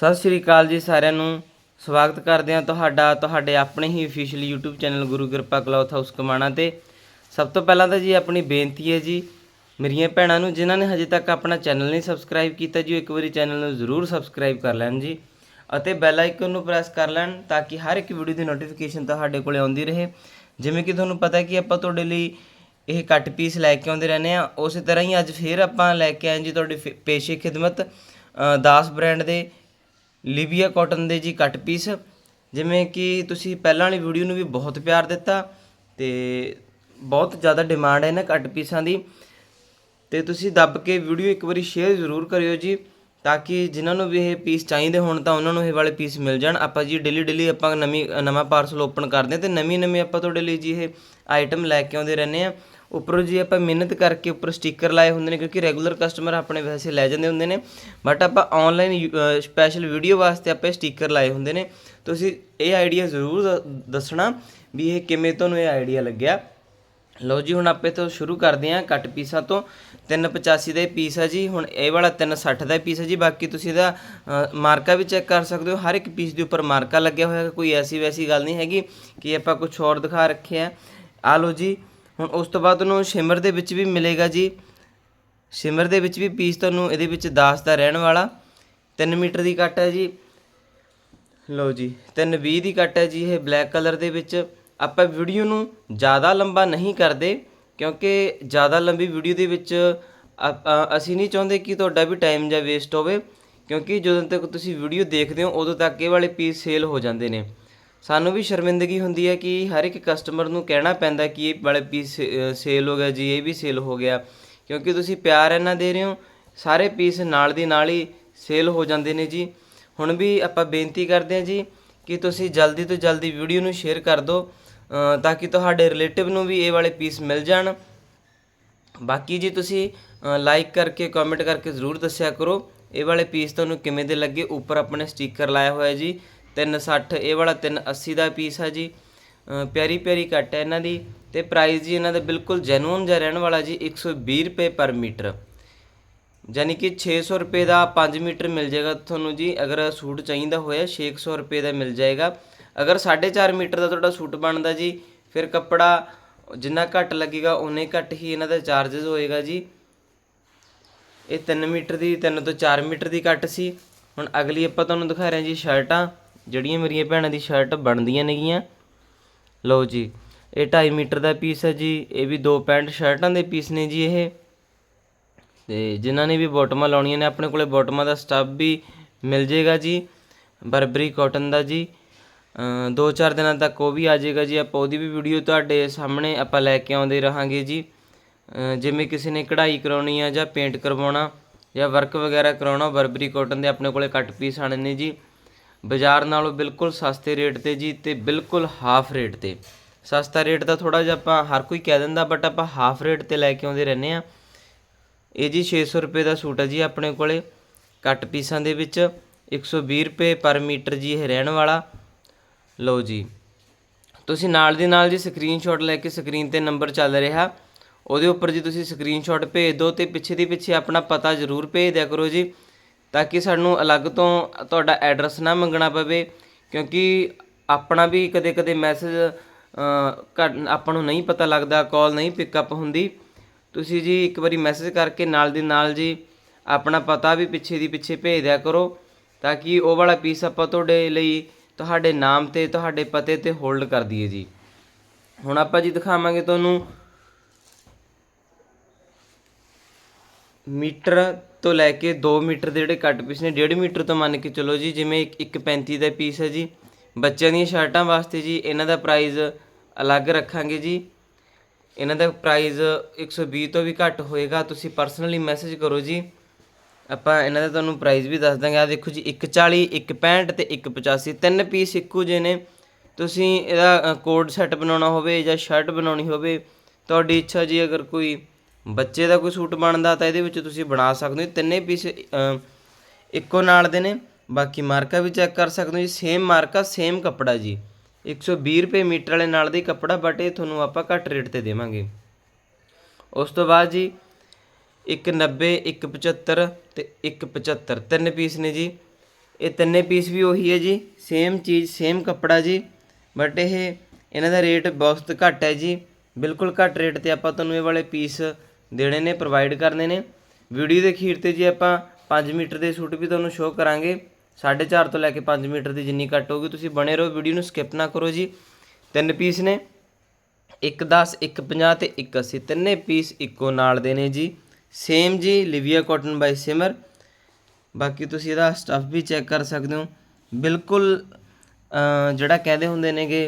ਸਤਿ ਸ਼੍ਰੀ ਅਕਾਲ ਜੀ ਸਾਰਿਆਂ ਨੂੰ। ਸਵਾਗਤ ਕਰਦੇ ਹਾਂ ਤੁਹਾਡਾ ਤੁਹਾਡੇ ਆਪਣੇ ਹੀ official YouTube channel Guru Kirpa cloth house Kamana ਤੇ। ਸਭ ਤੋਂ ਪਹਿਲਾਂ ਤਾਂ ਜੀ ਆਪਣੀ ਬੇਨਤੀ ਹੈ ਜੀ ਮੇਰੀਆਂ ਭੈਣਾਂ ਨੂੰ ਜਿਨ੍ਹਾਂ ਨੇ ਹਜੇ ਤੱਕ ਆਪਣਾ ਚੈਨਲ ਨਹੀਂ ਸਬਸਕ੍ਰਾਈਬ ਕੀਤਾ ਜੀ ਉਹ ਇੱਕ ਵਾਰੀ ਚੈਨਲ ਨੂੰ ਜ਼ਰੂਰ ਸਬਸਕ੍ਰਾਈਬ ਕਰ ਲੈਣ ਜੀ। ਅਤੇ ਬੈਲ ਆਈਕਨ ਨੂੰ ਪ੍ਰੈਸ ਕਰ ਲੈਣ ਤਾਂ ਕਿ ਹਰ ਇੱਕ ਵੀਡੀਓ ਦੀ ਨੋਟੀਫਿਕੇਸ਼ਨ ਤੁਹਾਡੇ ਕੋਲੇ ਆਉਂਦੀ ਰਹੇ। ਜਿਵੇਂ ਕਿ ਤੁਹਾਨੂੰ ਪਤਾ ਕਿ ਆਪਾਂ ਤੁਹਾਡੇ ਲਈ ਇਹ ਕੱਟ ਪੀਸ ਲੈ ਕੇ ਆਉਂਦੇ ਰਹਿੰਦੇ ਆ ਉਸੇ ਤਰ੍ਹਾਂ ਹੀ ਅੱਜ ਫੇਰ ਆਪਾਂ ਲੈ ਕੇ ਆਏ ਜੀ ਤੁਹਾਡੀ ਫੇ- ਪੇਸ਼ੇ ਖਿਦਮਤ ਅ, ਦਾਸ ਬ੍ਰਾਂਡ ਦੇ। ਲਿਬੀਆ ਕਾਟਨ ਦੇ ਜੀ ਕੱਟ ਪੀਸ। ਜਿਵੇਂ ਕਿ ਤੁਸੀਂ ਪਹਿਲਾਂ ਵਾਲੀ ਵੀਡੀਓ ਨੂੰ ਵੀ ਬਹੁਤ ਪਿਆਰ ਦਿੱਤਾ ਤੇ ਬਹੁਤ ਜ਼ਿਆਦਾ ਡਿਮਾਂਡ ਹੈ ਇਹਨਾਂ ਕੱਟ ਪੀਸਾਂ ਦੀ। ਤੇ ਤੁਸੀਂ ਦੱਬ ਕੇ ਵੀਡੀਓ ਇੱਕ ਵਾਰੀ ਸ਼ੇਅਰ ਜ਼ਰੂਰ ਕਰਿਓ ਜੀ, ਤਾਂ ਕਿ ਜਿਨ੍ਹਾਂ ਨੂੰ ਵੀ ਇਹ ਪੀਸ ਚਾਹੀਦੇ ਹੋਣ ਤਾਂ ਉਹਨਾਂ ਨੂੰ ਇਹ ਵਾਲੇ ਪੀਸ ਮਿਲ ਜਾਣ। ਆਪਾਂ ਜੀ ਡੇਲੀ ਡੇਲੀ ਆਪਾਂ ਨਵੀਂ, ਨਵਾਂ ਪਾਰਸਲ ਓਪਨ ਕਰਦੇ ਹਾਂ ਤੇ ਨਵੀਂ ਨਵੀਂ ਆਪਾਂ ਤੁਹਾਡੇ ਲਈ ਜੀ ਇਹ ਆਈਟਮ ਲੈ ਕੇ ਆਉਂਦੇ ਰਹਿੰਦੇ ਆ ਉੱਪਰੋਂ ਜੀ ਆਪਾਂ ਮਿਹਨਤ ਕਰਕੇ ਉੱਪਰ ਸਟicker ਲਾਏ ਹੁੰਦੇ ਨੇ, ਕਿਉਂਕਿ ਰੈਗੂਲਰ ਕਸਟਮਰ ਆਪਣੇ ਵੈਸੇ ਲੈ ਜਾਂਦੇ ਹੁੰਦੇ ਨੇ। ਬਟ ਆਪਾਂ ਆਨਲਾਈਨ ਸਪੈਸ਼ਲ ਵੀਡੀਓ ਵਾਸਤੇ ਆਪਾਂ ਸਟicker ਲਾਏ ਹੁੰਦੇ ਨੇ। ਤੁਸੀਂ ਇਹ ਆਈਡੀਆ ਜ਼ਰੂਰ ਦੱਸਣਾ ਵੀ ਇਹ ਕਿਵੇਂ ਤੁਹਾਨੂੰ ਇਹ ਆਈਡੀਆ ਲੱਗਿਆ। ਲਓ ਜੀ, ਹੁਣ ਆਪੇ ਤੋਂ ਸ਼ੁਰੂ ਕਰਦੇ ਹਾਂ ਕੱਟ ਪੀਸਾਂ ਤੋਂ। 385 ਦਾ ਪੀਸ ਹੈ ਜੀ, ਹੁਣ ਇਹ ਵਾਲਾ 360 ਦਾ ਪੀਸ ਹੈ ਜੀ। ਬਾਕੀ ਤੁਸੀਂ ਇਹਦਾ ਮਾਰਕਾ ਵੀ ਚੈੱਕ ਕਰ ਸਕਦੇ ਹੋ। ਹਰ ਇੱਕ ਪੀਸ ਦੇ ਉੱਪਰ ਮਾਰਕਾ ਲੱਗਿਆ ਹੋਇਆ, ਕੋਈ ਐਸੀ ਵੈਸੀ ਗੱਲ ਨਹੀਂ ਹੈਗੀ ਕਿ ਆਪਾਂ ਕੁਝ ਹੋਰ ਦਿਖਾ ਰੱਖਿਆ। ਹੈ ਆ ਲਓ ਜੀ ਹੁਣ ਉਸ ਤੋਂ ਬਾਅਦ ਤੁਹਾਨੂੰ ਸ਼ਿਮਰ ਦੇ ਵਿੱਚ ਵੀ ਮਿਲੇਗਾ ਜੀ। ਸ਼ਿਮਰ ਦੇ ਵਿੱਚ ਵੀ ਪੀਸ ਤੁਹਾਨੂੰ ਇਹਦੇ ਵਿੱਚ 10 ਦਾ ਰਹਿਣ ਵਾਲਾ। 3 ਮੀਟਰ ਦੀ ਕੱਟ ਹੈ ਜੀ। ਲਓ ਜੀ 320 ਦੀ ਕੱਟ ਹੈ ਜੀ ਇਹ ਬਲੈਕ ਕਲਰ ਦੇ ਵਿੱਚ। ਆਪਾਂ ਵੀਡੀਓ ਨੂੰ ਜ਼ਿਆਦਾ ਲੰਬਾ ਨਹੀਂ ਕਰਦੇ, ਕਿਉਂਕਿ ਜ਼ਿਆਦਾ ਲੰਬੀ ਵੀਡੀਓ ਦੇ ਵਿੱਚ ਅਸੀਂ ਨਹੀਂ ਚਾਹੁੰਦੇ ਕਿ ਤੁਹਾਡਾ ਵੀ ਟਾਈਮ ਜਾਂ ਵੇਸਟ ਹੋਵੇ, ਕਿਉਂਕਿ ਜਦੋਂ ਤੱਕ ਤੁਸੀਂ ਵੀਡੀਓ ਦੇਖਦੇ ਹੋ, ਉਦੋਂ ਤੱਕ ਇਹ ਵਾਲੇ ਪੀਸ ਸੇਲ ਹੋ ਜਾਂਦੇ ਨੇ। ਸਾਨੂੰ ਵੀ ਸ਼ਰਮਿੰਦਗੀ ਹੁੰਦੀ ਹੈ ਕਿ ਹਰ ਇੱਕ ਕਸਟਮਰ ਨੂੰ ਕਹਿਣਾ ਪੈਂਦਾ ਕਿ ਇਹ ਵਾਲੇ ਪੀਸ ਸੇਲ ਹੋ ਗਿਆ ਜੀ, ਇਹ ਵੀ ਸੇਲ ਹੋ ਗਿਆ। ਕਿਉਂਕਿ ਤੁਸੀਂ ਪਿਆਰ ਇੰਨਾ ਦੇ ਰਹੇ ਹੋ, ਸਾਰੇ ਪੀਸ ਨਾਲ ਦੀ ਨਾਲ ਹੀ ਸੇਲ ਹੋ ਜਾਂਦੇ ਨੇ ਜੀ। ਹੁਣ ਵੀ ਆਪਾਂ ਬੇਨਤੀ ਕਰਦੇ ਹਾਂ ਜੀ ਕਿ ਤੁਸੀਂ ਜਲਦੀ ਤੋਂ ਜਲਦੀ ਵੀਡੀਓ ਨੂੰ ਸ਼ੇਅਰ ਕਰ ਦਿਓ ਤਾਂ ਕਿ ਤੁਹਾਡੇ ਰਿਲੇਟਿਵ ਨੂੰ ਵੀ ਇਹ ਵਾਲੇ ਪੀਸ ਮਿਲ ਜਾਣ। ਬਾਕੀ ਜੀ ਤੁਸੀਂ ਲਾਈਕ ਕਰਕੇ ਕਮੈਂਟ ਕਰਕੇ ਜ਼ਰੂਰ ਦੱਸਿਆ ਕਰੋ, ਇਹ ਵਾਲੇ ਪੀਸ ਤੁਹਾਨੂੰ ਕਿਵੇਂ ਦੇ ਲੱਗੇ? ਉੱਪਰ ਆਪਣੇ ਸਟicker ਲਾਇਆ ਹੋਇਆ ਜੀ। 360 ਇਹ ਵਾਲਾ 380 ਦਾ ਪੀਸ ਹੈ ਜੀ। ਪਿਆਰੀ ਪਿਆਰੀ ਕੱਟ ਹੈ ਇਹਨਾਂ ਦੀ। ਤੇ ਪ੍ਰਾਈਸ ਜੀ ਇਹਨਾਂ ਦਾ ਬਿਲਕੁਲ ਜੈਨੂਨ ਜਿਹਾ ਰਹਿਣ ਵਾਲਾ ਜੀ 120 ਰੁਪਏ ਪਰ ਮੀਟਰ। ਯਾਨੀ ਕਿ 600 ਰੁਪਏ ਦਾ 5 ਮੀਟਰ ਮਿਲ ਜਾਏਗਾ ਤੁਹਾਨੂੰ ਜੀ। ਅਗਰ ਸੂਟ ਚਾਹੀਦਾ ਹੋਇਆ 600 ਰੁਪਏ ਦਾ ਮਿਲ ਜਾਏਗਾ। ਅਗਰ 4.5 ਮੀਟਰ ਦਾ ਤੁਹਾਡਾ ਸੂਟ ਬਣਦਾ ਜੀ, ਫਿਰ ਕੱਪੜਾ ਜਿੰਨਾ ਘੱਟ ਲੱਗੇਗਾ ਉਨੇ ਘੱਟ ਹੀ ਇਹਨਾਂ ਦਾ ਚਾਰजेस ਹੋਏਗਾ ਜੀ। ਇਹ 3 ਮੀਟਰ ਦੀ 3 ਤੋਂ 4 ਮੀਟਰ ਦੀ ਕੱਟ ਸੀ। ਹੁਣ ਅਗਲੀ ਆਪਾਂ ਤੁਹਾਨੂੰ ਦਿਖਾ ਰਹੇ ਹਾਂ ਜੀ ਸ਼ਰਟਾਂ। ਜਿਹੜੀਆਂ ਮੇਰੀਆਂ ਭੈਣਾਂ ਦੀ ਸ਼ਰਟ ਬਣਦੀਆਂ ਨੇਗੀਆਂ। ਲਓ ਜੀ, ਇਹ 2.5 ਮੀਟਰ ਦਾ ਪੀਸ ਹੈ ਜੀ, ਇਹ ਵੀ ਦੋ ਪੈਂਟ ਸ਼ਰਟਾਂ ਦੇ ਪੀਸ ਨੇ ਜੀ ਇਹ। ਤੇ ਜਿਨ੍ਹਾਂ ਨੇ ਵੀ ਬੋਟਮਾਂ ਲਾਉਣੀਆਂ ਨੇ, ਆਪਣੇ ਕੋਲੇ ਬੋਟਮਾਂ ਦਾ ਸਟੱਫ ਵੀ ਮਿਲ ਜੇਗਾ ਜੀ ਬਰਬਰੀ ਕਾਟਨ ਦਾ ਜੀ। ਦੋ ਚਾਰ ਦਿਨਾਂ ਤੱਕ ਉਹ ਵੀ ਆ ਜਾਏਗਾ ਜੀ, ਆਪਾਂ ਉਹਦੀ ਵੀ ਵੀਡੀਓ ਤੁਹਾਡੇ ਸਾਹਮਣੇ ਆਪਾਂ ਲੈ ਕੇ ਆਉਂਦੇ ਰਹਾਂਗੇ ਜੀ। ਜਿਵੇਂ ਕਿਸੇ ਨੇ ਕਢਾਈ ਕਰਾਉਣੀ ਆ ਜਾਂ ਪੇਂਟ ਕਰਵਾਉਣਾ ਜਾਂ ਵਰਕ ਵਗੈਰਾ ਕਰਾਉਣਾ ਬਰਬਰੀ ਕਾਟਨ ਦੇ ਆਪਣੇ ਕੋਲੇ ਕੱਟ ਪੀਸ ਆਣੇ ਨੇ ਜੀ। ਬਾਜ਼ਾਰ ਨਾਲੋਂ ਬਿਲਕੁਲ ਸਸਤੇ ਰੇਟ ਤੇ ਜੀ ਤੇ ਬਿਲਕੁਲ ਹਾਫ ਰੇਟ ਤੇ। ਸਸਤਾ ਰੇਟ ਤਾਂ ਥੋੜਾ ਜਿਹਾ ਆਪਾਂ ਹਰ ਕੋਈ ਕਹਿ ਦਿੰਦਾ ਬਟ ਆਪਾਂ ਹਾਫ ਰੇਟ ਤੇ ਲੈ ਕੇ ਆਉਂਦੇ ਰਹਿੰਦੇ ਆ ਇਹ ਜੀ 600 ਰੁਪਏ ਦਾ ਸੂਟ ਹੈ ਜੀ ਆਪਣੇ ਕੋਲੇ ਕੱਟ ਪੀਸਾਂ ਦੇ ਵਿੱਚ। 120 ਰੁਪਏ ਪਰ ਮੀਟਰ ਜੀ ਇਹ ਰਹਿਣ ਵਾਲਾ। ਲਓ ਜੀ। ਤੁਸੀਂ ਨਾਲ ਦੀ ਨਾਲ ਜੀ ਸਕਰੀਨਸ਼ਾਟ ਲੈ ਕੇ ਸਕਰੀਨ ਤੇ ਨੰਬਰ ਚੱਲ ਰਿਹਾ। ਉਹਦੇ ਉੱਪਰ ਜੀ ਤੁਸੀਂ ਸਕਰੀਨਸ਼ਾਟ ਭੇਜ ਦਿਓ ਤੇ ਪਿੱਛੇ ਦੀ ਪਿੱਛੇ ਆਪਣਾ ਪਤਾ ਜ਼ਰੂਰ ਭੇਜ ਦਿਆ ਕਰੋ ਜੀ। ਤਾਂ ਕਿ ਸਾਨੂੰ ਅਲੱਗ ਤੋਂ ਤੁਹਾਡਾ ਐਡਰੈਸ ਨਾ ਮੰਗਣਾ ਪਵੇ, ਕਿਉਂਕਿ ਆਪਣਾ ਵੀ ਕਦੇ-ਕਦੇ ਮੈਸੇਜ ਆਪਾਂ ਨੂੰ ਨਹੀਂ ਪਤਾ ਲੱਗਦਾ ਕਾਲ ਨਹੀਂ ਪਿਕਅਪ ਹੁੰਦੀ। ਤੁਸੀਂ ਜੀ ਇੱਕ ਵਾਰੀ ਮੈਸੇਜ ਕਰਕੇ ਨਾਲ ਦੀ ਨਾਲ ਜੀ ਆਪਣਾ ਪਤਾ ਵੀ ਪਿੱਛੇ ਦੀ ਪਿੱਛੇ ਭੇਜ ਦਿਆ ਕਰੋ, ਤਾਂ ਕਿ ਉਹ ਵਾਲਾ ਪੀਸ ਆਪਾਂ ਤੁਹਾਡੇ ਲਈ ਤੁਹਾਡੇ ਨਾਮ ਤੇ, ਤੁਹਾਡੇ ਪਤੇ ਤੇ ਹੋਲਡ ਕਰ ਦਈਏ ਜੀ। ਹੁਣ ਆਪਾਂ ਜੀ ਦਿਖਾਵਾਂਗੇ ਤੁਹਾਨੂੰ ਮੀਟਰ ਤੋਂ ਲੈ ਕੇ 2 ਮੀਟਰ ਦੇ ਜਿਹੜੇ ਕੱਟ ਪੀਸ ਨੇ 1.5 ਮੀਟਰ ਤੋਂ ਮੰਨ ਕੇ ਚਲੋ ਜੀ, ਜਿਵੇਂ ਇੱਕ 1.35 ਦਾ ਪੀਸ ਹੈ ਜੀ। ਬੱਚਿਆਂ ਦੀਆਂ ਸ਼ਰਟਾਂ ਵਾਸਤੇ ਜੀ, ਇਹਨਾਂ ਦਾ ਪ੍ਰਾਈਸ ਅਲੱਗ ਰੱਖਾਂਗੇ ਜੀ। ਇਹਨਾਂ ਦਾ ਪ੍ਰਾਈਸ 120 ਤੋਂ ਵੀ ਘੱਟ ਹੋਏਗਾ। ਤੁਸੀਂ ਪਰਸਨਲੀ ਮੈਸੇਜ ਕਰੋ ਜੀ। ਆਪਾਂ ਇਹਨਾਂ ਦਾ ਤੁਹਾਨੂੰ ਪ੍ਰਾਈਸ ਵੀ ਦੱਸ ਦਾਂਗੇ। ਆ ਦੇਖੋ ਜੀ 140 165 ਤੇ 185 ਤਿੰਨ ਪੀਸ ਇੱਕੋ ਜਿਹੇ ਨੇ। ਤੁਸੀਂ ਇਹਦਾ ਕੋਡ ਸੈੱਟ ਬਣਾਉਣਾ ਹੋਵੇ ਜਾਂ ਸ਼ਰਟ ਬਣਾਉਣੀ ਹੋਵੇ, ਤੁਹਾਡੀ ਇੱਛਾ ਜੀ ਅਗਰ ਕੋਈ ਬੱਚੇ ਦਾ ਕੋਈ ਸੂਟ ਬਣਦਾ ਤਾਂ ਇਹਦੇ ਵਿੱਚ ਤੁਸੀਂ ਬਣਾ ਸਕਦੇ ਹੋ। ਤਿੰਨੇ ਪੀਸ ਇੱਕੋ ਨਾਲ ਦੇ ਨੇ। ਬਾਕੀ ਮਾਰਕਾ ਵੀ ਚੈੱਕ ਕਰ ਸਕਦੇ ਹੋ ਜੀ। ਸੇਮ ਮਾਰਕਾ ਸੇਮ ਕੱਪੜਾ ਜੀ। 120 ਰੁਪਏ ਮੀਟਰ ਵਾਲੇ ਨਾਲ ਦੇ ਕੱਪੜਾ ਬਟ ਇਹ ਤੁਹਾਨੂੰ ਆਪਾਂ ਘੱਟ ਰੇਟ ਤੇ ਦੇਵਾਂਗੇ। ਉਸ ਤੋਂ ਬਾਅਦ ਜੀ 190 175 ਤੇ 175 ਤਿੰਨ ਪੀਸ ਨੇ ਜੀ। ਇਹ ਤਿੰਨੇ ਪੀਸ ਵੀ ਉਹੀ ਹੈ ਜੀ। ਸੇਮ ਚੀਜ਼ ਸੇਮ ਕੱਪੜਾ ਜੀ। ਬਟ ਇਹ, ਇਹਨਾਂ ਦਾ ਰੇਟ ਬਹੁਤ ਘੱਟ ਹੈ ਜੀ। ਬਿਲਕੁਲ ਘੱਟ ਰੇਟ ਤੇ ਆਪਾਂ ਤੁਹਾਨੂੰ ਇਹ ਵਾਲੇ ਪੀਸ ਦੇਣੇ ਨੇ ਪ੍ਰੋਵਾਈਡ ਕਰਨੇ ਨੇ। ਵੀਡੀਓ ਦੇ ਅਖੀਰ ਤੇ ਜੀ ਆਪਾਂ 5 ਮੀਟਰ ਦੇ ਸੂਟ ਵੀ ਤੁਹਾਨੂੰ ਸ਼ੋਅ ਕਰਾਂਗੇ 4.5 ਤੋਂ ਲੈ ਕੇ 5 ਮੀਟਰ ਦੀ ਜਿੰਨੀ ਕੱਟ ਹੋਊਗੀ, ਤੁਸੀਂ ਬਣੇ ਰਹੋ, ਵੀਡੀਓ ਨੂੰ ਸਕਿਪ ਨਾ ਕਰੋ ਜੀ। ਤਿੰਨ ਪੀਸ ਨੇ, ਇੱਕ 10 ਇੱਕ 50 ਤੇ ਇੱਕ 80 ਤਿੰਨੇ ਪੀਸ ਇੱਕੋ ਨਾਲ ਦੇ ਨੇ ਜੀ। ਸੇਮ ਜੀ ਲਿਵੀਆ ਕਾਟਨ ਬਾਈ ਸਿਮਰ ਬਾਕੀ ਤੁਸੀਂ ਇਹਦਾ ਸਟੱਫ ਵੀ ਚੈੱਕ ਕਰ ਸਕਦੇ ਹੋ। ਬਿਲਕੁਲ ਜਿਹੜਾ ਕਹਿੰਦੇ ਹੁੰਦੇ ਨੇਗੇ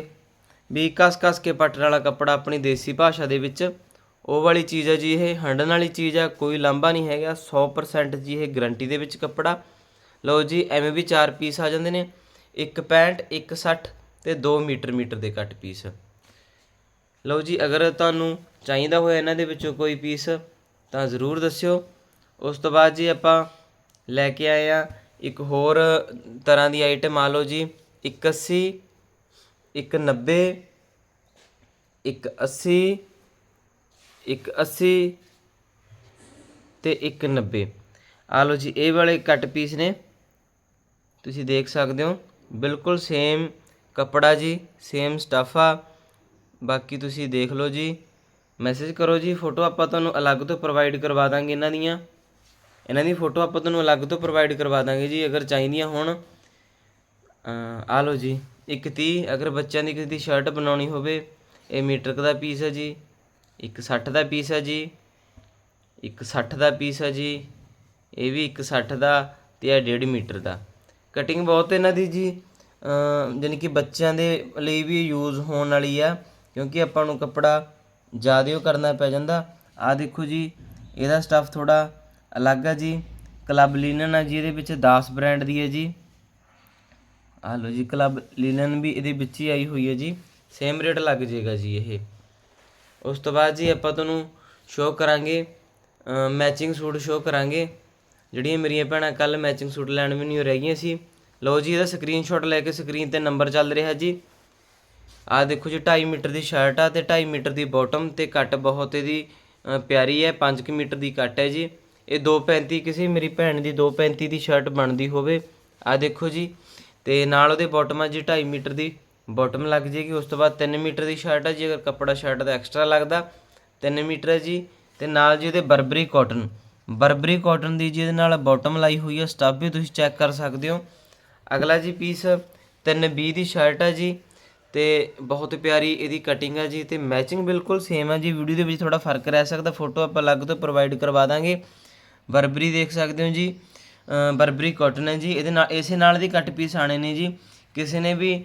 ਵੀ ਕਸ-ਕਸ ਕੇ ਪੱਟਣ ਵਾਲਾ ਕੱਪੜਾ ਆਪਣੀ ਦੇਸੀ ਭਾਸ਼ਾ ਦੇ ਵਿੱਚ ਉਹ ਵਾਲੀ ਚੀਜ਼ ਹੈ ਜੀ, ਇਹ ਹੰਡਣ ਵਾਲੀ ਚੀਜ਼ ਆ, ਕੋਈ ਲਾਂਭਾ ਨਹੀਂ ਹੈਗਾ 100% ਜੀ ਇਹ ਗਰੰਟੀ ਦੇ ਵਿੱਚ ਕੱਪੜਾ। ਲਓ ਜੀ, ਐਵੇਂ ਵੀ 4 ਪੀਸ ਆ ਜਾਂਦੇ ਨੇ, ਇੱਕ 65 ਇੱਕ 60 ਤੇ 2 ਮੀਟਰ ਮੀਟਰ ਦੇ ਕੱਟ ਪੀਸ ਲਓ ਜੀ, ਅਗਰ ਤੁਹਾਨੂੰ ਚਾਹੀਦਾ ਹੋਇਆ ਇਹਨਾਂ ਦੇ ਵਿੱਚੋਂ ਕੋਈ ਪੀਸ ਤਾਂ ਜ਼ਰੂਰ ਦੱਸਿਓ। ਉਸ ਤੋਂ ਬਾਅਦ ਜੀ ਆਪਾਂ ਲੈ ਕੇ ਆਏ ਆ ਇੱਕ ਹੋਰ ਤਰ੍ਹਾਂ ਦੀ ਆਈਟਮ ਆ ਲਓ ਜੀ 180 190 180 ਇੱਕ 180 ਤੇ 190 ਆ ਲਓ ਜੀ, ਇਹ ਵਾਲੇ ਕੱਟ ਪੀਸ ਨੇ। ਤੁਸੀਂ ਦੇਖ ਸਕਦੇ ਹੋ, ਬਿਲਕੁਲ ਸੇਮ ਕੱਪੜਾ ਜੀ ਸੇਮ ਸਟਫ ਆ। ਬਾਕੀ ਤੁਸੀਂ ਦੇਖ ਲਓ ਜੀ ਮੈਸੇਜ ਕਰੋ ਜੀ ਫੋਟੋ ਆਪਾਂ ਤੁਹਾਨੂੰ ਅਲੱਗ ਤੋਂ ਪ੍ਰੋਵਾਈਡ ਕਰਵਾ ਦਾਂਗੇ ਇਹਨਾਂ ਦੀਆਂ। ਇਹਨਾਂ ਦੀ ਫੋਟੋ ਆਪਾਂ ਤੁਹਾਨੂੰ ਅਲੱਗ ਤੋਂ ਪ੍ਰੋਵਾਈਡ ਕਰਵਾ ਦਾਂਗੇ ਜੀ, ਅਗਰ ਚਾਹੀਦੀਆਂ ਹੋਣ। ਆ ਲਓ ਜੀ, ਇੱਕ 30 ਅਗਰ ਬੱਚਿਆਂ ਦੀ ਕਿਸੇ ਦੀ ਸ਼ਰਟ ਬਣਾਉਣੀ ਹੋਵੇ, ਇਹ ਮੀਟਰ ਦਾ ਪੀਸ ਹੈ ਜੀ। ਇੱਕ 60 ਦਾ ਪੀਸ ਹੈ ਜੀ, ਇੱਕ 60 ਦਾ ਪੀਸ ਹੈ ਜੀ, ਇਹ ਵੀ ਇੱਕ 60 ਦਾ ਤੇ ਇਹ 1.5 ਮੀਟਰ ਦਾ। ਕਟਿੰਗ ਬਹੁਤ ਇਹਨਾਂ ਦੀ ਜੀ, ਅਹ ਜਾਣੀ ਕਿ ਬੱਚਿਆਂ ਦੇ ਲਈ ਵੀ ਯੂਜ਼ ਹੋਣ ਵਾਲੀ ਆ, ਕਿਉਂਕਿ ਆਪਾਂ ਨੂੰ ਕੱਪੜਾ ਜ਼ਿਆਦਾ ਉਹ ਕਰਨਾ ਪੈ ਜਾਂਦਾ। ਆ ਦੇਖੋ ਜੀ, ਇਹਦਾ ਸਟੱਫ ਥੋੜਾ ਅਲੱਗ ਆ ਜੀ ਕਲੱਬ ਲਿਨਨ ਆ ਜੀ, ਇਹਦੇ ਵਿੱਚ 10 ਬ੍ਰਾਂਡ ਦੀ ਹੈ ਜੀ। ਆ ਲਓ ਜੀ ਕਲੱਬ ਲਿਨਨ ਵੀ ਇਹਦੇ ਵਿੱਚ ਹੀ ਆਈ ਹੋਈ ਹੈ ਜੀ ਸੇਮ ਰੇਟ ਲੱਗ ਜਾਏਗਾ ਜੀ ਇਹ। ਉਸ ਤੋਂ ਬਾਅਦ ਜੀ ਆਪਾਂ ਤੁਹਾਨੂੰ ਸ਼ੋਅ ਕਰਾਂਗੇ ਮੈਚਿੰਗ ਸੂਟ ਸ਼ੋਅ ਕਰਾਂਗੇ। ਜਿਹੜੀਆਂ ਮੇਰੀਆਂ ਭੈਣਾਂ ਕੱਲ ਮੈਚਿੰਗ ਸੂਟ ਲੈਣ ਵੀ ਨਹੀਂ ਰਹਿ ਗਈਆਂ ਸੀ। ਲਓ ਜੀ, ਇਹਦਾ ਸਕਰੀਨਸ਼ਾਟ ਲੈ ਕੇ ਸਕਰੀਨ ਤੇ ਨੰਬਰ ਚੱਲ ਰਿਹਾ ਜੀ। ਆ ਦੇਖੋ ਜੀ 2.5 ਮੀਟਰ ਦੀ ਸ਼ਰਟ ਆ ਤੇ 2.5 ਮੀਟਰ ਦੀ ਬਾਟਮ ਤੇ ਕੱਟ ਬਹੁਤ ਇਹਦੀ ਪਿਆਰੀ ਹੈ 5 ਮੀਟਰ ਦੀ ਕੱਟ ਹੈ ਜੀ। ਇਹ 235 ਕਿਸੇ ਮੇਰੀ ਭੈਣ ਦੀ 235 ਦੀ ਸ਼ਰਟ ਬਣਦੀ ਹੋਵੇ। ਆ ਦੇਖੋ ਜੀ, ਤੇ ਨਾਲ ਉਹਦੇ ਬਾਟਮ ਆ ਜੀ 2.5 ਮੀਟਰ ਦੀ। ਬਾਟਮ ਲੱਗ ਜੇਗੀ, ਉਸ ਤੋਂ ਬਾਅਦ 3 ਮੀਟਰ ਦੀ ਸ਼ਰਟ ਹੈ ਜੀ, ਅਗਰ ਕੱਪੜਾ ਸ਼ਰਟ ਦਾ ਐਕਸਟਰਾ ਲੱਗਦਾ 3 ਮੀਟਰ ਹੈ ਜੀ, ਤੇ ਨਾਲ ਜੀ ਉਹਦੇ ਬਰਬਰੀ ਕਾਟਨ। ਬਰਬਰੀ ਕਾਟਨ ਦੀ ਜਿਹਦੇ ਨਾਲ ਬਾਟਮ ਲਾਈ ਹੋਈ ਹੈ ਸਟੱਬ ਵੀ ਤੁਸੀਂ ਚੈੱਕ ਕਰ ਸਕਦੇ ਹੋ। ਅਗਲਾ ਜੀ ਪੀਸ 320 ਦੀ ਸ਼ਰਟ ਹੈ ਜੀ, ਤੇ ਬਹੁਤ ਪਿਆਰੀ ਇਹਦੀ ਕਟਿੰਗ ਹੈ ਜੀ, ਤੇ ਮੈਚਿੰਗ ਬਿਲਕੁਲ ਸੇਮ ਹੈ ਜੀ, ਵੀਡੀਓ ਦੇ ਵਿੱਚ ਥੋੜਾ ਫ਼ਰਕ ਰਹਿ ਸਕਦਾ, ਫੋਟੋ ਆਪਾਂ ਅਲੱਗ ਤੋਂ ਪ੍ਰੋਵਾਈਡ ਕਰਵਾ ਦਾਂਗੇ। ਬਰਬਰੀ ਦੇਖ ਸਕਦੇ ਹੋ ਜੀ ਬਰਬਰੀ ਕਾਟਨ ਹੈ ਜੀ, ਇਹਦੇ ਨਾਲ, ਇਸੇ ਨਾਲ ਦੀ ਕੱਟ ਪੀਸ ਆਣੇ ਨੇ ਜੀ, ਕਿਸੇ ਨੇ ਵੀ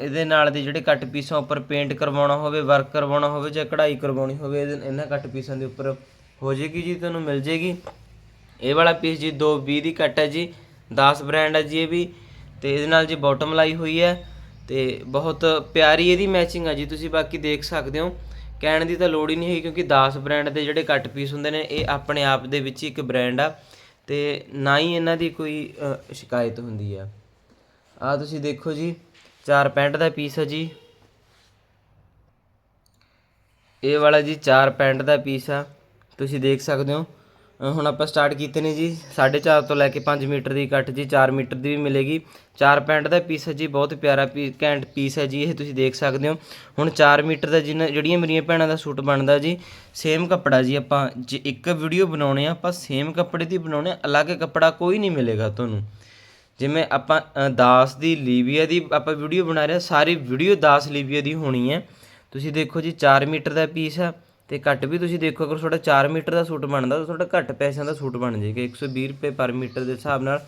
ਇਹਦੇ ਨਾਲ ਦੇ ਜਿਹੜੇ ਕੱਟ ਪੀਸਾਂ ਉੱਪਰ ਪੇਂਟ ਕਰਵਾਉਣਾ ਹੋਵੇ ਵਰਕ ਕਰਵਾਉਣਾ ਹੋਵੇ ਜਾਂ ਕਢਾਈ ਕਰਵਾਉਣੀ ਹੋਵੇ, ਇਹਦੇ- ਇਹਨਾਂ ਕੱਟ ਪੀਸਾਂ ਦੇ ਉੱਪਰ ਹੋ ਜੇਗੀ ਜੀ, ਤੁਹਾਨੂੰ ਮਿਲ ਜੇਗੀ ਇਹ ਵਾਲਾ ਪੀਸ ਜੀ 220 ਦੀ ਕੱਟ ਹੈ ਜੀ 10 ਬ੍ਰਾਂਡ ਹੈ ਜੀ ਇਹ ਵੀ, ਤੇ ਇਹਦੇ ਨਾਲ ਜੀ ਬਾਟਮ ਲਾਈ ਹੋਈ ਹੈ, ਤੇ ਬਹੁਤ ਪਿਆਰੀ ਇਹਦੀ ਮੈਚਿੰਗ ਆ ਜੀ, ਤੁਸੀਂ ਬਾਕੀ ਦੇਖ ਸਕਦੇ ਹੋ। ਕਹਿਣ ਦੀ ਤਾਂ ਲੋੜ ਹੀ ਨਹੀਂ ਹੈ ਕਿਉਂਕਿ 10 ਬ੍ਰਾਂਡ ਦੇ ਜਿਹੜੇ ਕੱਟ ਪੀਸ ਹੁੰਦੇ ਨੇ, ਇਹ ਆਪਣੇ ਆਪ ਦੇ ਵਿੱਚ ਹੀ ਇੱਕ ਬ੍ਰਾਂਡ ਆ, ਤੇ ਨਾ ਹੀ ਇਹਨਾਂ ਦੀ ਕੋਈ ਸ਼ਿਕਾਇਤ ਹੁੰਦੀ ਆ। ਆ ਤੁਸੀਂ ਦੇਖੋ ਜੀ 465 ਦਾ ਪੀਸ ਹੈ ਜੀ। ਇਹ ਵਾਲਾ ਜੀ 465 ਦਾ ਪੀਸ ਆ। ਤੁਸੀਂ ਦੇਖ ਸਕਦੇ ਹੋ। ਹੁਣ ਆਪਾਂ ਸਟਾਰਟ ਕੀਤੇ ਨੇ ਜੀ। 4.5 ਤੋਂ ਲੈ ਕੇ 5 ਮੀਟਰ ਦੀ ਕੱਟ ਜੀ 4 ਮੀਟਰ ਦੀ ਵੀ ਮਿਲੇਗੀ। 465 ਦਾ ਪੀਸ ਹੈ ਜੀ, ਬਹੁਤ ਪਿਆਰਾ ਪੀ, ਘੈਂਟ ਪੀਸ ਹੈ ਜੀ। ਇਹ ਤੁਸੀਂ ਦੇਖ ਸਕਦੇ ਹੋ। ਹੁਣ 4 ਮੀਟਰ ਦਾ ਜਿੰਨਾ, ਜਿਹੜੀਆਂ ਮੇਰੀਆਂ ਭੈਣਾਂ ਦਾ ਸੂਟ ਬਣਦਾ ਜੀ ਸੇਮ ਕੱਪੜਾ ਜੀ ਆਪਾਂ ਜੇ ਇੱਕ ਵੀਡੀਓ ਬਣਾਉਣੇ ਆ, ਆਪਾਂ ਸੇਮ ਕੱਪੜੇ ਦੀ ਬਣਾਉਣੇ ਅਲੱਗ ਕੱਪੜਾ ਕੋਈ ਨਹੀਂ ਮਿਲੇਗਾ ਤੁਹਾਨੂੰ। ਜਿਵੇਂ ਆਪਾਂ ਦਾਸ ਦੀ ਲੀਬੀਆ ਦੀ ਆਪਾਂ ਵੀਡੀਓ ਬਣਾ ਰਹੇ ਹਾਂ, ਸਾਰੀ ਵੀਡੀਓ ਦਾਸ ਲੀਬੀਆ ਦੀ ਹੋਣੀ ਹੈ। ਤੁਸੀਂ ਦੇਖੋ ਜੀ 4 ਮੀਟਰ ਦਾ ਪੀਸ ਆ ਤੇ ਘੱਟ ਵੀ ਤੁਸੀਂ ਦੇਖੋ, ਅਗਰ ਤੁਹਾਡਾ 4 ਮੀਟਰ ਦਾ ਸੂਟ ਬਣਦਾ ਤਾਂ ਤੁਹਾਡਾ ਘੱਟ ਪੈਸਿਆਂ ਦਾ ਸੂਟ ਬਣ ਜਾਏਗਾ। 120 ਰੁਪਏ ਪਰ ਮੀਟਰ ਦੇ ਹਿਸਾਬ ਨਾਲ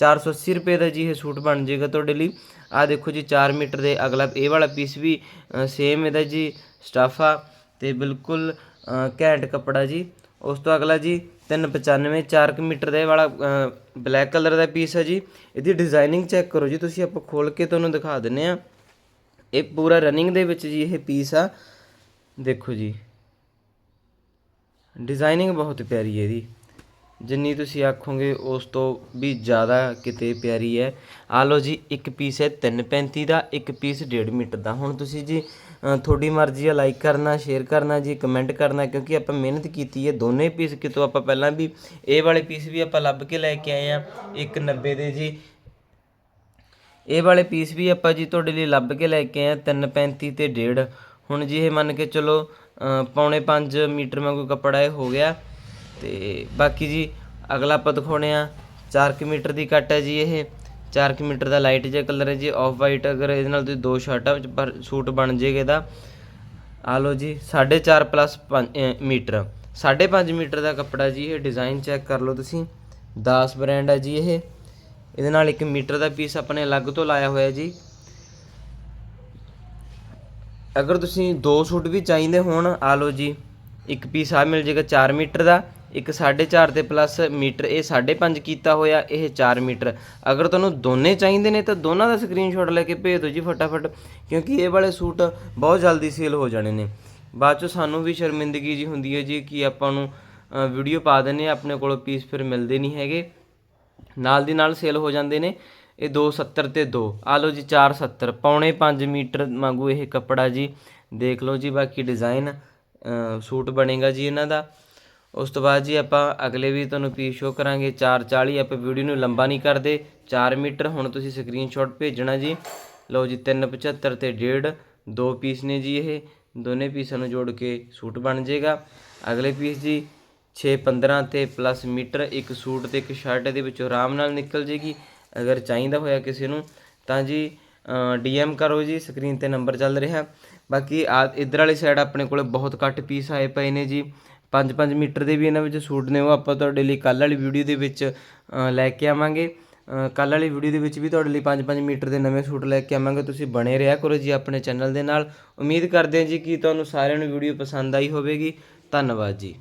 480 ਰੁਪਏ ਦਾ ਜੀ ਇਹ ਸੂਟ ਬਣ ਜਾਏਗਾ ਤੁਹਾਡੇ ਲਈ। ਆ ਦੇਖੋ ਜੀ 4 ਮੀਟਰ ਦੇ ਅਗਲਾ, ਇਹ ਵਾਲਾ ਪੀਸ ਵੀ ਸੇਮ ਇਹਦਾ ਜੀ ਸਟਫ ਆ ਤੇ ਬਿਲਕੁਲ ਘੈਂਟ ਕੱਪੜਾ ਜੀ। ਉਸ ਤੋਂ ਅਗਲਾ ਜੀ 395 4 ਕੁ ਮੀਟਰ ਦਾ ਇਹ ਵਾਲਾ ਬਲੈਕ ਕਲਰ ਦਾ ਪੀਸ ਹੈ ਜੀ। ਇਹਦੀ ਡਿਜ਼ਾਈਨਿੰਗ ਚੈੱਕ ਕਰੋ ਜੀ, ਤੁਸੀਂ ਆਪਾਂ ਖੋਲ ਕੇ ਤੁਹਾਨੂੰ ਦਿਖਾ ਦਿੰਨੇ ਆ। ਇਹ ਪੂਰਾ ਰਨਿੰਗ ਦੇ ਵਿੱਚ ਜੀ ਇਹ ਪੀਸ ਆ। ਦੇਖੋ ਜੀ। ਡਿਜ਼ਾਈਨਿੰਗ ਬਹੁਤ ਪਿਆਰੀ ਹੈ ਇਹਦੀ। ਜਿੰਨੀ ਤੁਸੀਂ ਆਖੋਗੇ, ਉਸ ਤੋਂ ਵੀ ਜ਼ਿਆਦਾ ਕਿਤੇ ਪਿਆਰੀ ਹੈ। ਆ ਲਓ ਜੀ, ਇੱਕ ਪੀਸ ਹੈ 335 ਦਾ, ਇੱਕ ਪੀਸ 1.5 ਮੀਟਰ ਦਾ। ਹੁਣ ਤੁਸੀਂ ਜੀ ਤੁਹਾਡੀ ਮਰਜ਼ੀ ਆ ਲਾਈਕ ਕਰਨਾ ਸ਼ੇਅਰ ਕਰਨਾ ਜੀ ਕਮੈਂਟ ਕਰਨਾ, ਕਿਉਂਕਿ ਆਪਾਂ ਮਿਹਨਤ ਕੀਤੀ ਹੈ, ਦੋਨੇ ਪੀਸ ਕਿਤੋਂ ਆਪਾਂ ਪਹਿਲਾਂ ਵੀ ਇਹ ਵਾਲੇ ਪੀਸ ਵੀ ਆਪਾਂ ਲੱਭ ਕੇ ਲੈ ਕੇ ਆਏ ਆ ਇੱਕ 90 ਦੇ ਜੀ। ਇਹ ਵਾਲੇ ਪੀਸ ਵੀ ਆਪਾਂ ਜੀ ਤੁਹਾਡੇ ਲਈ ਲੱਭ ਕੇ ਲੈ ਕੇ ਆਏ 335 ਤੇ 1.5 ਹੁਣ ਜੀ ਇਹ ਮੰਨ ਕੇ ਚਲੋ ਪੌਣੇ 5 ਮੀਟਰ ਵਾਂਗੂ ਕੱਪੜਾ ਇਹ ਹੋ ਗਿਆ। ਤੇ ਬਾਕੀ ਜੀ, ਅਗਲਾ ਆਪਾਂ ਦਿਖਾਉਣੇ ਆ 4 ਮੀਟਰ ਦੀ ਕੱਟ ਹੈ ਜੀ ਇਹ। 4 ਮੀਟਰ ਦਾ ਲਾਈਟ ਜਿਹਾ ਕਲਰ ਹੈ ਜੀ ਆਫ ਵਾਈਟ ਅਗਰ ਇਹਦੇ ਨਾਲ ਤੁਸੀਂ ਦੋ ਸ਼ਰਟਾਂ ਵਿੱਚ ਪਰ ਸੂਟ ਬਣ ਜੇਗਾ ਇਹਦਾ। ਆ ਲਓ ਜੀ 4.5 ਪਲੱਸ ਮੀਟਰ। 5.5 ਮੀਟਰ ਦਾ ਕੱਪੜਾ ਜੀ, ਇਹ ਡਿਜ਼ਾਈਨ ਚੈੱਕ ਕਰ ਲਓ ਤੁਸੀਂ। ਦਾਸ ਬ੍ਰਾਂਡ ਹੈ ਜੀ ਇਹ। ਇਹਦੇ ਨਾਲ 1 ਮੀਟਰ ਦਾ ਪੀਸ ਆਪਣੇ ਅਲੱਗ ਤੋਂ ਲਾਇਆ ਹੋਇਆ ਜੀ। ਅਗਰ ਤੁਸੀਂ ਦੋ ਸੂਟ ਵੀ ਚਾਹੀਦੇ ਹੋਣ ਆ ਲਓ ਜੀ, ਇੱਕ ਪੀਸ ਆ ਮਿਲ ਜਾਏਗਾ 4 ਮੀਟਰ ਦਾ। ਇੱਕ 4.5 ਤੇ ਪਲੱਸ ਮੀਟਰ, ਇਹ 5.5 ਕੀਤਾ ਹੋਇਆ, ਇਹ 4 ਮੀਟਰ। ਅਗਰ ਤੁਹਾਨੂੰ ਦੋਨੇ ਚਾਹੀਦੇ ਨੇ ਤਾਂ ਦੋਨਾਂ ਦਾ ਸਕਰੀਨਸ਼ਾਟ ਲੈ ਕੇ ਭੇਜ ਦਿਓ ਜੀ ਫਟਾਫਟ, ਕਿਉਂਕਿ ਇਹ ਵਾਲੇ ਸੂਟ ਬਹੁਤ ਜਲਦੀ ਸੇਲ ਹੋ ਜਾਣੇ ਨੇ। ਬਾਅਦ ਚੋਂ ਸਾਨੂੰ ਵੀ ਸ਼ਰਮਿੰਦਗੀ ਜੀ ਹੁੰਦੀ ਹੈ ਜੀ ਕਿ ਆਪਾਂ ਨੂੰ ਵੀਡੀਓ ਪਾ ਦਿੰਦੇ ਹਾਂ, ਆਪਣੇ ਕੋਲ ਪੀਸ ਫਿਰ ਮਿਲਦੇ ਨਹੀਂ ਹੈਗੇ। ਨਾਲ ਦੀ ਨਾਲ ਸੇਲ ਹੋ ਜਾਂਦੇ ਨੇ, ਇਹ 270 ਤੇ 2 ਆ ਲਓ ਜੀ 470 ਪੌਣੇ 5 ਮੀਟਰ ਵਾਂਗੂ ਇਹ ਕੱਪੜਾ ਜੀ। ਦੇਖ ਲਓ ਜੀ ਬਾਕੀ ਡਿਜ਼ਾਈਨ ਸੂਟ ਬਣੇਗਾ ਜੀ ਇਹਨਾਂ ਦਾ। ਉਸ ਤੋਂ ਬਾਅਦ ਜੀ ਆਪਾਂ ਅਗਲੇ ਵੀ ਤੁਹਾਨੂੰ ਪੀਸ ਸ਼ੋ ਕਰਾਂਗੇ। 440 ਆਪਾਂ ਵੀਡੀਓ ਨੂੰ ਲੰਬਾ ਨਹੀਂ ਕਰਦੇ। 4 ਮੀਟਰ, ਹੁਣ ਤੁਸੀਂ ਸਕਰੀਨਸ਼ਾਟ ਭੇਜਣਾ ਜੀ। ਲਓ ਜੀ 375 ਤੇ 1.5 ਦੋ ਪੀਸ ਨੇ ਜੀ ਇਹ। ਦੋਨੇ ਪੀਸਾਂ ਨੂੰ ਜੋੜ ਕੇ ਸੂਟ ਬਣ ਜਾਏਗਾ। ਅਗਲੇ ਪੀਸ ਜੀ 6 15 ਤੇ ਪਲੱਸ ਮੀਟਰ, ਇੱਕ ਸੂਟ ਤੇ ਇੱਕ ਸ਼ਰਟ ਇਹਦੇ ਵਿੱਚੋਂ ਆਰਾਮ ਨਾਲ ਨਿਕਲ ਜੇਗੀ ਅਗਰ ਚਾਹੀਦਾ ਹੋਇਆ ਕਿਸੇ ਨੂੰ, ਤਾਂ ਜੀ ਡੀਐਮ ਕਰੋ ਜੀ। ਸਕਰੀਨ ਤੇ ਨੰਬਰ ਚੱਲ ਰਿਹਾ। ਬਾਕੀ ਆ, ਇਧਰ ਵਾਲੀ ਸਾਈਡ ਆਪਣੇ ਕੋਲ ਬਹੁਤ ਘੱਟ ਪੀਸ ਆਏ ਪਏ ਨੇ ਜੀ। 5-5 ਮੀਟਰ ਦੇ ਵੀ ਇਹਨਾਂ ਵਿੱਚ ਸੂਟ ਨੇ, ਉਹ ਆਪਾਂ ਤੁਹਾਡੇ ਲਈ ਕੱਲ੍ਹ ਵਾਲੀ ਵੀਡੀਓ ਦੇ ਵਿੱਚ ਲੈ ਕੇ ਆਵਾਂਗੇ। ਕੱਲ੍ਹ ਵਾਲੀ ਵੀਡੀਓ ਦੇ ਵਿੱਚ ਵੀ ਤੁਹਾਡੇ ਲਈ 5-5 ਮੀਟਰ ਦੇ ਨਵੇਂ ਸੂਟ ਲੈ ਕੇ ਆਵਾਂਗੇ, ਤੁਸੀਂ ਬਣੇ ਰਿਹਾ ਕਰੋ ਜੀ ਆਪਣੇ ਚੈਨਲ ਦੇ ਨਾਲ। ਉਮੀਦ ਕਰਦੇ ਹਾਂ ਜੀ ਕਿ ਤੁਹਾਨੂੰ ਸਾਰਿਆਂ ਨੂੰ ਵੀਡੀਓ ਪਸੰਦ ਆਈ ਹੋਵੇਗੀ। ਧੰਨਵਾਦ ਜੀ।